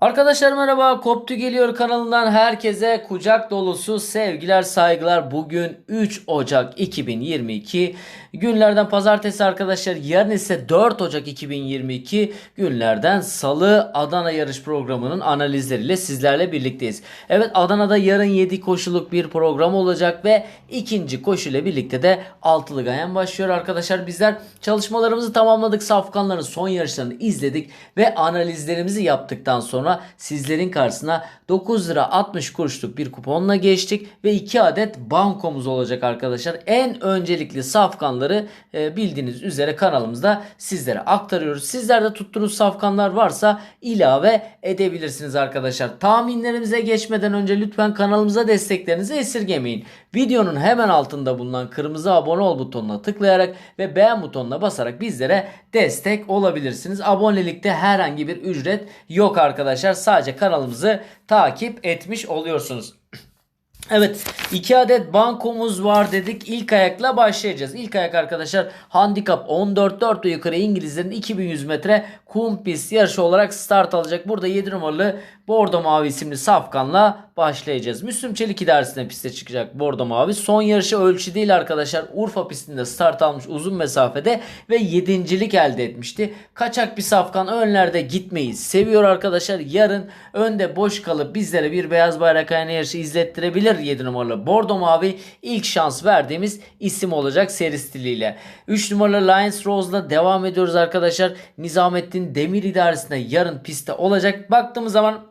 Arkadaşlar merhaba Koptu Geliyor kanalından herkese kucak dolusu sevgiler saygılar. Bugün 3 Ocak 2022 günlerden pazartesi arkadaşlar yarın ise 4 Ocak 2022 günlerden salı Adana yarış programının analizleriyle sizlerle birlikteyiz. Evet Adana'da yarın 7 koşuluk bir program olacak ve ikinci koşuyla birlikte de altılı gayen başlıyor arkadaşlar. Bizler çalışmalarımızı tamamladık. Safkanların son yarışlarını izledik ve analizlerimizi yaptıktan sonra sizlerin karşısına 9 lira 60 kuruşluk bir kuponla geçtik ve 2 adet bankomuz olacak arkadaşlar. En öncelikli safkanları e, bildiğiniz üzere kanalımızda sizlere aktarıyoruz. Sizlerde tuttuğunuz safkanlar varsa ilave edebilirsiniz arkadaşlar. Tahminlerimize geçmeden önce lütfen kanalımıza desteklerinizi esirgemeyin. Videonun hemen altında bulunan kırmızı abone ol butonuna tıklayarak ve beğen butonuna basarak bizlere destek olabilirsiniz. Abonelikte herhangi bir ücret yok arkadaşlar. Sadece kanalımızı takip etmiş oluyorsunuz. Evet iki adet bankomuz var dedik. İlk ayakla başlayacağız. İlk ayak arkadaşlar handikap 14-4 ve yukarı İngilizlerin 2100 metre kum pist yarışı olarak start alacak. Burada 7 numaralı Bordo Mavi isimli safkanla başlayacağız. Müslüm Çelik idaresine piste çıkacak Bordo Mavi. Son yarışı ölçü değil arkadaşlar. Urfa pistinde start almış uzun mesafede ve yedincilik elde etmişti. Kaçak bir safkan önlerde gitmeyi seviyor arkadaşlar. Yarın önde boş kalıp bizlere bir beyaz bayrak ayağına yarışı izlettirebilir 7 numaralı Bordo Mavi. ilk şans verdiğimiz isim olacak seri stiliyle. 3 numaralı Lions Rose'la devam ediyoruz arkadaşlar. Nizamettin Demir idaresinde yarın pistte olacak. Baktığımız zaman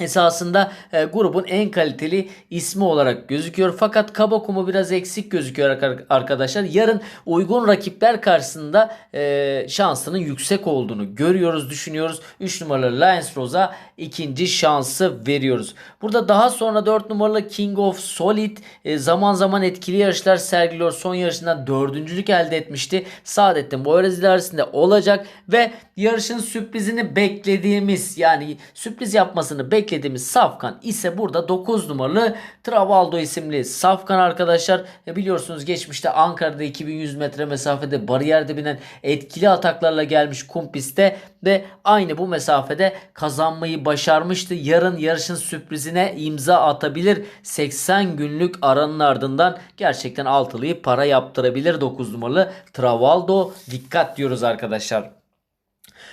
esasında e, grubun en kaliteli ismi olarak gözüküyor. Fakat kaba kumu biraz eksik gözüküyor ar- arkadaşlar. Yarın uygun rakipler karşısında e, şansının yüksek olduğunu görüyoruz, düşünüyoruz. 3 numaralı Lions Rose'a ikinci şansı veriyoruz. Burada daha sonra 4 numaralı King of Solid e, zaman zaman etkili yarışlar sergiliyor. Son yarışından dördüncülük elde etmişti. Saadettin Boyraz ilerisinde olacak ve yarışın sürprizini beklediğimiz yani sürpriz yapmasını beklediğimiz Safkan ise burada 9 numaralı Travaldo isimli Safkan arkadaşlar. E, biliyorsunuz geçmişte Ankara'da 2100 metre mesafede bariyerde binen etkili ataklarla gelmiş kum pistte ve aynı bu mesafede kazanmayı başarmıştı. Yarın yarışın sürprizine imza atabilir. 80 günlük aranın ardından gerçekten altılıyı para yaptırabilir 9 numaralı Travaldo. Dikkat diyoruz arkadaşlar.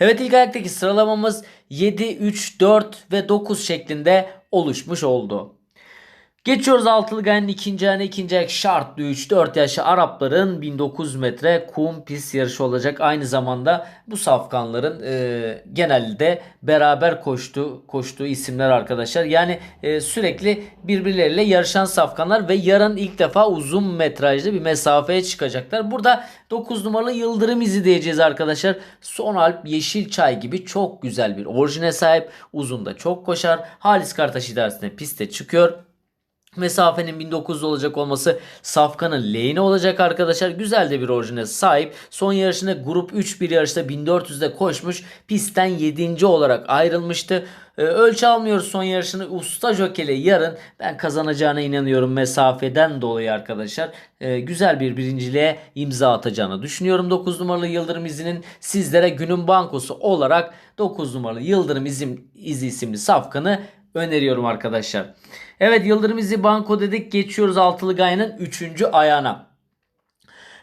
Evet ilk ayaktaki sıralamamız 7, 3, 4 ve 9 şeklinde oluşmuş oldu. Geçiyoruz altılı gayenin ikinci ayağına ikinci ayak şartlı 3-4 yaşlı Arapların 1900 metre kum pist yarışı olacak. Aynı zamanda bu safkanların e, genelde beraber koştu, koştuğu isimler arkadaşlar. Yani e, sürekli birbirleriyle yarışan safkanlar ve yarın ilk defa uzun metrajlı bir mesafeye çıkacaklar. Burada 9 numaralı Yıldırım izi diyeceğiz arkadaşlar. Son Alp Yeşilçay gibi çok güzel bir orijine sahip. Uzun da çok koşar. Halis Kartaş idaresine piste çıkıyor. Mesafenin 1900 olacak olması Safkan'ın lehine olacak arkadaşlar. Güzel de bir orijine sahip. Son yarışında grup 3 bir yarışta 1400'de koşmuş. Pistten 7. olarak ayrılmıştı. Ee, ölçü almıyoruz son yarışını. Usta Jokele yarın ben kazanacağına inanıyorum mesafeden dolayı arkadaşlar. Ee, güzel bir birinciliğe imza atacağını düşünüyorum. 9 numaralı Yıldırım izinin sizlere günün bankosu olarak 9 numaralı Yıldırım izim, izi isimli safkanı öneriyorum arkadaşlar. Evet Yıldırım İzi Banko dedik. Geçiyoruz altılı gayenin 3. ayağına.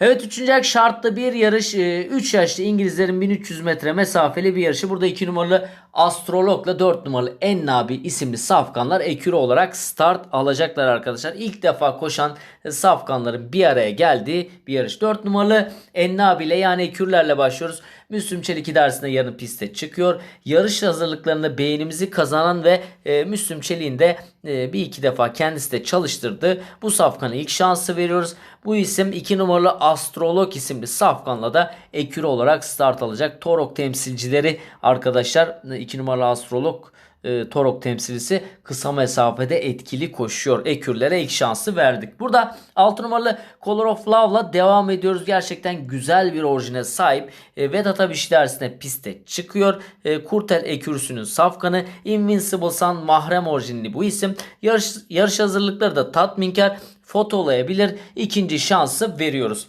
Evet 3. ayak şartlı bir yarış. 3 yaşlı İngilizlerin 1300 metre mesafeli bir yarışı. Burada 2 numaralı Astrolog'la 4 numaralı Ennabi isimli safkanlar ekürü olarak start alacaklar arkadaşlar. İlk defa koşan safkanların bir araya geldiği bir yarış. 4 numaralı Ennabi ile yani ekürlerle başlıyoruz. Müslüm Çelik idaresinde yarın piste çıkıyor. Yarış hazırlıklarında beğenimizi kazanan ve e, Müslüm Çelik'in de e, bir iki defa kendisi de çalıştırdı. Bu safkana ilk şansı veriyoruz. Bu isim 2 numaralı Astrolog isimli safkanla da ekürü olarak start alacak. Torok temsilcileri arkadaşlar 2 numaralı Astrolog e, Torok temsilcisi kısa mesafede etkili koşuyor. Ekürlere ilk şansı verdik. Burada 6 numaralı Color of Love'la devam ediyoruz. Gerçekten güzel bir orijine sahip. E, Vedat Abiş dersine piste çıkıyor. E, Kurtel ekürsünün safkanı Invincible Sun mahrem orijinli bu isim. Yarış, yarış hazırlıkları da tatminkar fotolayabilir. İkinci şansı veriyoruz.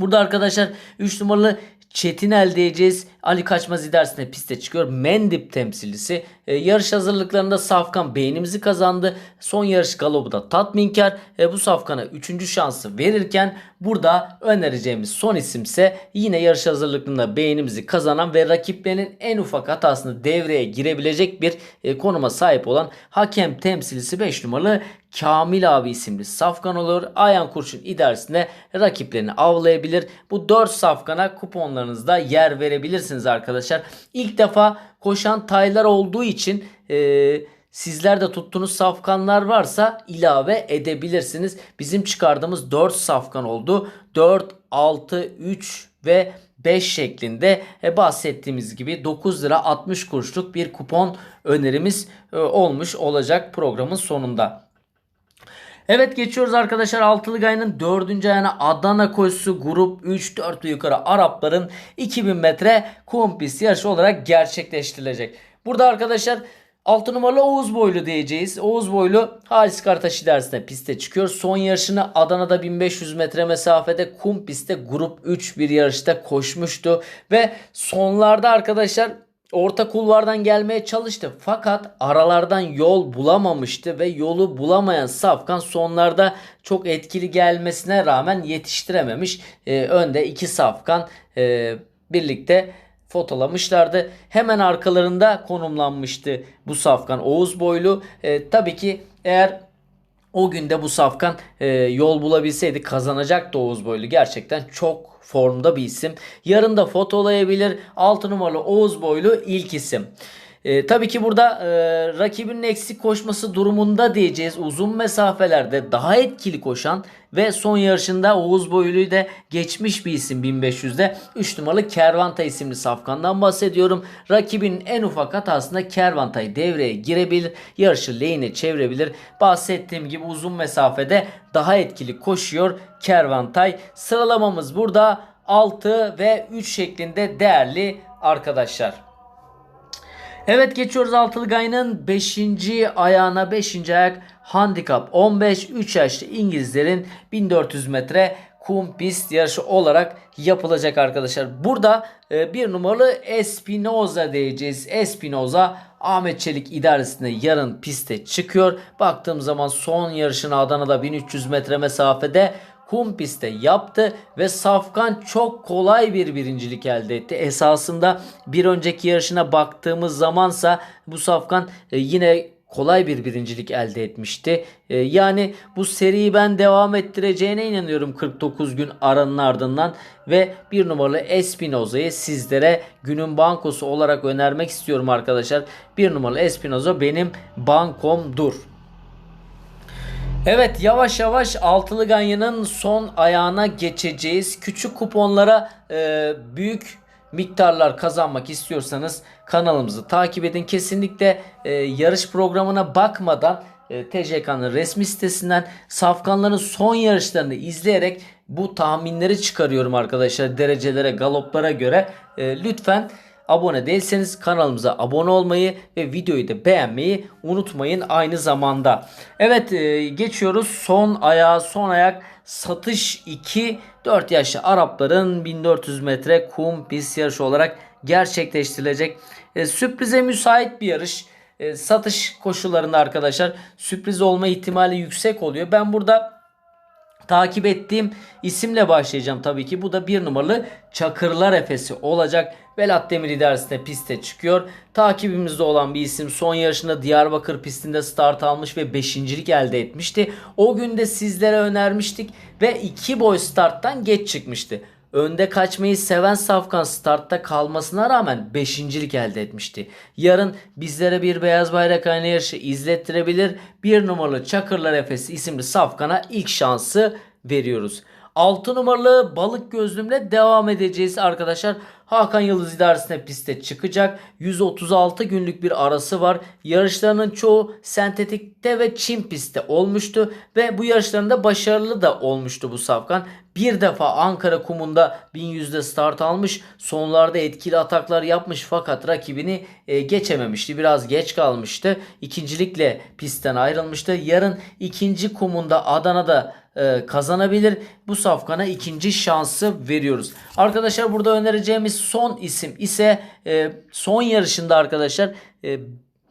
Burada arkadaşlar 3 numaralı Çetin elde edeceğiz. Ali Kaçmaz ilerisinde piste çıkıyor. Mendip temsilcisi. E, yarış hazırlıklarında Safkan beğenimizi kazandı. Son yarış galobu da tatminkar. E, bu Safkan'a 3. şansı verirken burada önereceğimiz son isimse yine yarış hazırlıklarında beğenimizi kazanan ve rakiplerinin en ufak hatasını devreye girebilecek bir e, konuma sahip olan hakem temsilcisi 5 numaralı Kamil abi isimli safkan olur. Ayan Kurşun idaresinde rakiplerini avlayabilir. Bu 4 safkana kuponlarınızda yer verebilirsiniz arkadaşlar. İlk defa koşan taylar olduğu için e, sizler de tuttuğunuz safkanlar varsa ilave edebilirsiniz. Bizim çıkardığımız 4 safkan oldu. 4, 6, 3 ve 5 şeklinde e, bahsettiğimiz gibi 9 lira 60 kuruşluk bir kupon önerimiz e, olmuş olacak programın sonunda. Evet geçiyoruz arkadaşlar altılı gayanın dördüncü ayağına Adana koşusu grup 3 4 yukarı Arapların 2000 metre kum pist yarışı olarak gerçekleştirilecek. Burada arkadaşlar 6 numaralı Oğuz Boylu diyeceğiz. Oğuz Boylu Halis Kartaş ilerisinde piste çıkıyor. Son yarışını Adana'da 1500 metre mesafede kum pistte grup 3 bir yarışta koşmuştu. Ve sonlarda arkadaşlar orta kulvardan gelmeye çalıştı. Fakat aralardan yol bulamamıştı ve yolu bulamayan Safkan sonlarda çok etkili gelmesine rağmen yetiştirememiş. Ee, önde iki Safkan e, birlikte fotolamışlardı. Hemen arkalarında konumlanmıştı bu Safkan Oğuz boylu. E, tabii ki eğer o günde bu Safkan e, yol bulabilseydi kazanacaktı Oğuz Boylu. Gerçekten çok formda bir isim. Yarın da fotolayabilir. 6 numaralı Oğuz Boylu ilk isim. E, tabii ki burada e, rakibinin eksik koşması durumunda diyeceğiz. Uzun mesafelerde daha etkili koşan ve son yarışında Oğuz Boylu'yu da geçmiş bir isim 1500'de. 3 numaralı Kervanta isimli safkandan bahsediyorum. Rakibin en ufak hatasında Kervanta'yı devreye girebilir. Yarışı lehine çevirebilir. Bahsettiğim gibi uzun mesafede daha etkili koşuyor Kervantay. Sıralamamız burada 6 ve 3 şeklinde değerli arkadaşlar. Evet geçiyoruz altılı gayının 5. ayağına 5. ayak handikap 15 3 yaşlı İngilizlerin 1400 metre kum pist yarışı olarak yapılacak arkadaşlar. Burada e, bir numaralı Espinoza diyeceğiz. Espinoza Ahmet Çelik idaresinde yarın piste çıkıyor. Baktığım zaman son yarışını Adana'da 1300 metre mesafede kum pistte yaptı ve Safkan çok kolay bir birincilik elde etti. Esasında bir önceki yarışına baktığımız zamansa bu Safkan e, yine kolay bir birincilik elde etmişti. E, yani bu seriyi ben devam ettireceğine inanıyorum 49 gün aranın ardından ve bir numaralı Espinoza'yı sizlere günün bankosu olarak önermek istiyorum arkadaşlar. Bir numaralı Espinoza benim bankomdur. Evet yavaş yavaş altılı ganyanın son ayağına geçeceğiz. Küçük kuponlara e, büyük miktarlar kazanmak istiyorsanız kanalımızı takip edin. Kesinlikle e, yarış programına bakmadan e, TCK'nın resmi sitesinden safkanların son yarışlarını izleyerek bu tahminleri çıkarıyorum arkadaşlar derecelere galoplara göre. E, lütfen Abone değilseniz kanalımıza abone olmayı ve videoyu da beğenmeyi unutmayın aynı zamanda. Evet e, geçiyoruz son ayağa son ayak satış 2 4 yaşlı Arapların 1400 metre kum pist yarışı olarak gerçekleştirilecek. E, sürprize müsait bir yarış. E, satış koşullarında arkadaşlar sürpriz olma ihtimali yüksek oluyor. Ben burada takip ettiğim isimle başlayacağım tabii ki. Bu da bir numaralı Çakırlar Efesi olacak. Velat Demir idaresinde piste çıkıyor. Takibimizde olan bir isim son yarışında Diyarbakır pistinde start almış ve 5.lik elde etmişti. O günde sizlere önermiştik ve 2 boy starttan geç çıkmıştı. Önde kaçmayı seven Safkan startta kalmasına rağmen 5.lik elde etmişti. Yarın bizlere bir beyaz bayrak aynı yarışı izlettirebilir. Bir numaralı Çakırlar Efes isimli Safkan'a ilk şansı veriyoruz. 6 numaralı balık gözlümle devam edeceğiz arkadaşlar. Hakan Yıldız idaresine piste çıkacak. 136 günlük bir arası var. Yarışlarının çoğu sentetikte ve çim pistte olmuştu. Ve bu yarışlarında başarılı da olmuştu bu Safkan. Bir defa Ankara kumunda 1100'de start almış. Sonlarda etkili ataklar yapmış fakat rakibini e, geçememişti. Biraz geç kalmıştı. İkincilikle pistten ayrılmıştı. Yarın ikinci kumunda Adana'da e, kazanabilir. Bu safkana ikinci şansı veriyoruz. Arkadaşlar burada önereceğimiz son isim ise e, son yarışında arkadaşlar e,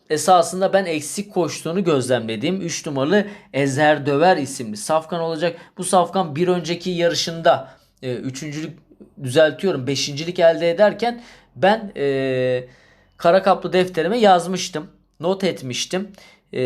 esasında ben eksik koştuğunu gözlemlediğim 3 numaralı Ezer Döver isimli safkan olacak. Bu safkan bir önceki yarışında e, düzeltiyorum beşincilik elde ederken ben e, kara kaplı defterime yazmıştım. Not etmiştim.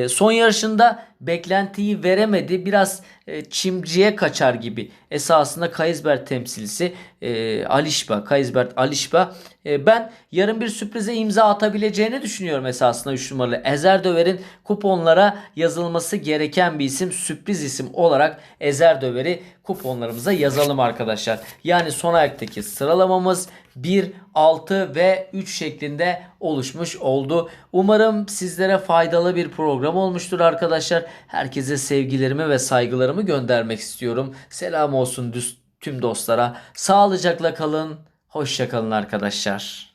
Son yarışında beklentiyi veremedi. Biraz e, çimciye kaçar gibi. Esasında Kaysbert temsilcisi e, Alişba, Kaysbert Alişba. E, ben yarın bir sürprize imza atabileceğini düşünüyorum esasında 3 numaralı. Ezer Döver'in kuponlara yazılması gereken bir isim. Sürpriz isim olarak Ezer Döver'i kuponlarımıza yazalım arkadaşlar. Yani son ayaktaki sıralamamız 1, 6 ve 3 şeklinde oluşmuş oldu. Umarım sizlere faydalı bir program olmuştur arkadaşlar. Herkese sevgilerimi ve saygılarımı göndermek istiyorum. Selam olsun tüm dostlara. Sağlıcakla kalın. Hoşça kalın arkadaşlar.